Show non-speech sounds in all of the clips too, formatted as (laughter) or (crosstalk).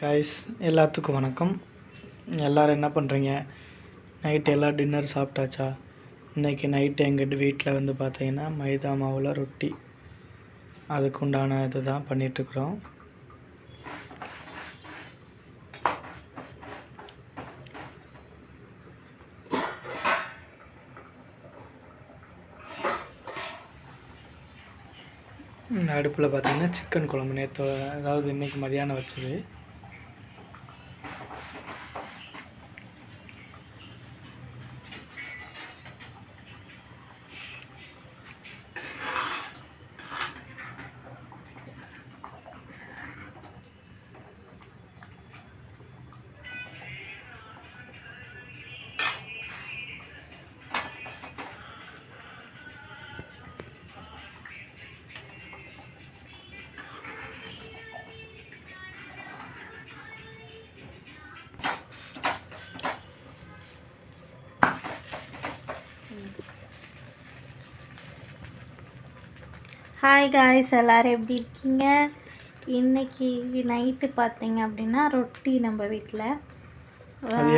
Guys எல்லாத்துக்கும் வணக்கம். எல்லோரும் என்ன பண்ணுறீங்க நைட்டு எல்லாம் டின்னர் சாப்பிட்டாச்சா? இன்றைக்கி நைட்டு எங்கள் வீட்டில் வந்து பார்த்தீங்கன்னா மைதா மாவில் ரொட்டி. அதுக்கு உண்டான இது தான் பண்ணிகிட்ருக்குறோம் இந்த அடுப்பில் பார்த்தீங்கன்னா சிக்கன் குழம்பு நேற்று அதாவது இன்றைக்கி மதியானம் வச்சது. ஹாய் காய்ஸ் எல்லோரும் எப்படி இருக்கீங்க? இன்னைக்கு நைட்டு பார்த்தீங்க அப்படின்னா ரொட்டி நம்ம வீட்டில்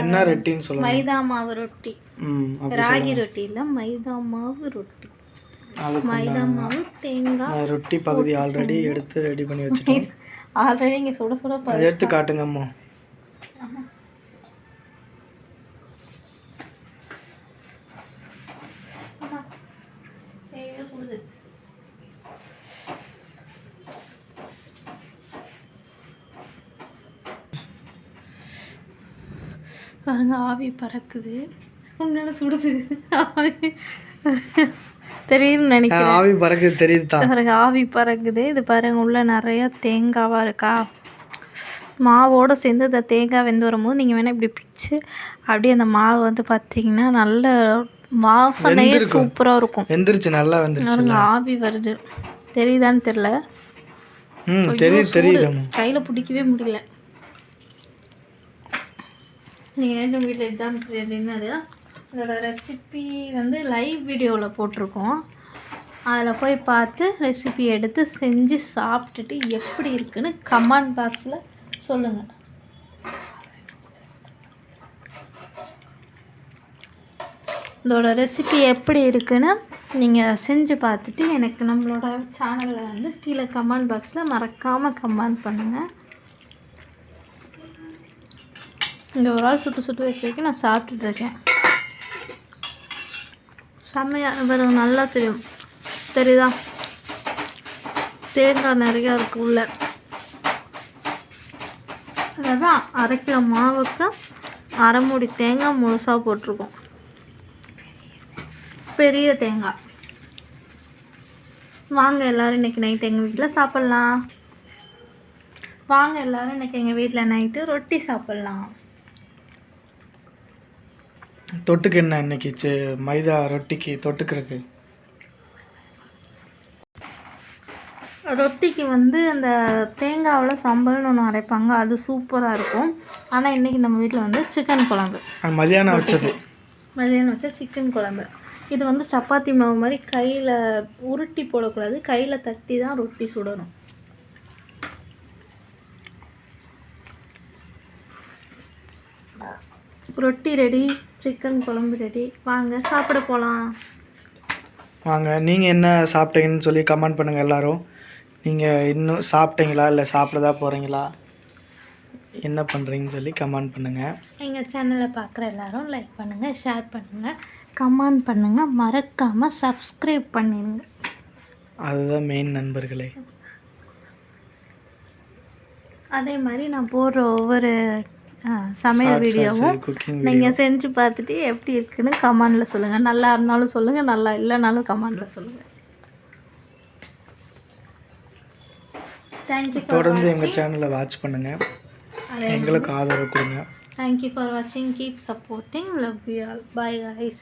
என்ன ரொட்டின்னு சொல்லுங்க. மைதா மாவு ரொட்டி. ராகி ரொட்டி இல்லை மைதா மாவு ரொட்டி. மைதா மாவு தேங்காய் ரொட்டி பகுதி ஆல்ரெடி எடுத்து ரெடி பண்ணி வச்சுட்டேன். (laughs) ஆல்ரெடி இங்கே சுட சுட எடுத்து காட்டுங்க பாருங்க ஆவி பறக்குது. உன்னால சுடுது. ஆவி தெரியும்னு நினைக்கிறேன். ஆவி பறக்குது தெரியுது பாருங்க ஆவி பறக்குது. இது பாருங்க உள்ள நிறைய தேங்காவாக இருக்கா? மாவோட சேர்ந்து இந்த தேங்காய் வெந்து வரும்போது நீங்கள் வேணால் இப்படி பிச்சு அப்படியே அந்த மாவு வந்து பார்த்தீங்கன்னா நல்ல வாசனையே சூப்பராக இருக்கும். வெந்துருச்சு நல்லா வெந்துருச்சு ஆவி வருது. தெரியுதான்னு தெரில ம் தெரியுது தெரியுது. கையில் பிடிக்கவே முடியல. நீங்கள் நேற்று வீட்டில் இதுதான் என்னது இதோட ரெசிபி வந்து லைவ் வீடியோவில் போட்டிருக்கோம். அதில் போய் பார்த்து ரெசிபி எடுத்து செஞ்சு சாப்பிட்டுட்டு எப்படி இருக்குன்னு கமெண்ட் பாக்ஸில் சொல்லுங்கள் இதோட ரெசிபி எப்படி இருக்குன்னு நீங்கள் செஞ்சு பார்த்துட்டு எனக்கு நம்மளோட சேனலில் வந்து கீழே கமெண்ட் பாக்ஸில் மறக்காமல் கமெண்ட் பண்ணுங்கள் இங்கே ஒரு ஆள் சுட்டு சுட்டு வைக்க வைக்க நான் சாப்பிட்டுட்ருக்கேன். செம்மையாக பாருங்க நல்லா தெரியும். தெரியுதா? தேங்காய் நிறையா இருக்கு உள்ள. அதான் அரை கிலோ மாவுக்கு அரை மூடி தேங்காய் முழுசாக போட்டிருக்கோம். பெரிய தேங்காய். வாங்க எல்லோரும் இன்னைக்கு நைட் எங்கள் வீட்டில் சாப்பிட்லாம். வாங்க எல்லாரும் இன்றைக்கி எங்கள் வீட்டில் நைட்டு ரொட்டி சாப்பிட்லாம். தொட்டுக்கு என்ன இன்னைக்கு சி- மைதா ரொட்டிக்கு தொட்டுக்கிறதுக்கு? ரொட்டிக்கு வந்து அந்த தேங்காவில் சம்பல்னு ஒன்று அரைப்பாங்க அது சூப்பராக இருக்கும். ஆனால் இன்றைக்கி நம்ம வீட்டில் வந்து சிக்கன் குழம்பு. மதியானம் வச்சது. மதியானம் வச்ச சிக்கன் குழம்பு. இது வந்து சப்பாத்தி மாவு மாதிரி கையில் உருட்டி போடக்கூடாது. கையில் தட்டி தான் ரொட்டி சுடணும். ரொட்டி ரெடி சிக்கன் குழம்பு ரெடி வாங்க சாப்பிட போகலாம் வாங்க நீங்கள் என்ன சாப்பிட்டீங்கன்னு சொல்லி கமெண்ட் பண்ணுங்கள் எல்லாரும். நீங்கள் இன்னும் சாப்பிட்டீங்களா இல்லை சாப்பிடதா போகிறீங்களா என்ன பண்ணுறீங்கன்னு சொல்லி கமெண்ட் பண்ணுங்கள் எங்கள் சேனலை பார்க்குற எல்லாரும் லைக் பண்ணுங்கள் ஷேர் பண்ணுங்கள் கமெண்ட் பண்ணுங்கள் மறக்காமல் சப்ஸ்கிரைப் பண்ணிடுங்க அதுதான் மெயின் நண்பர்களே. அதே மாதிரி நான் போடுற ஒவ்வொரு சமையல் வீடியோவும் நீங்கள் செஞ்சு பார்த்துட்டு எப்படி இருக்குன்னு கமெண்டில் சொல்லுங்கள் நல்லா இருந்தாலும் சொல்லுங்கள் நல்லா இல்லைனாலும் கமெண்டில் சொல்லுங்கள் தேங்க்யூ தொடர்ந்து எங்கள் சேனலை வாட்ச் பண்ணுங்கள் எங்களுக்கு ஆதரவு கொடுங்க. தேங்க்யூ ஃபார் வாட்சிங் keep supporting love you all bye guys.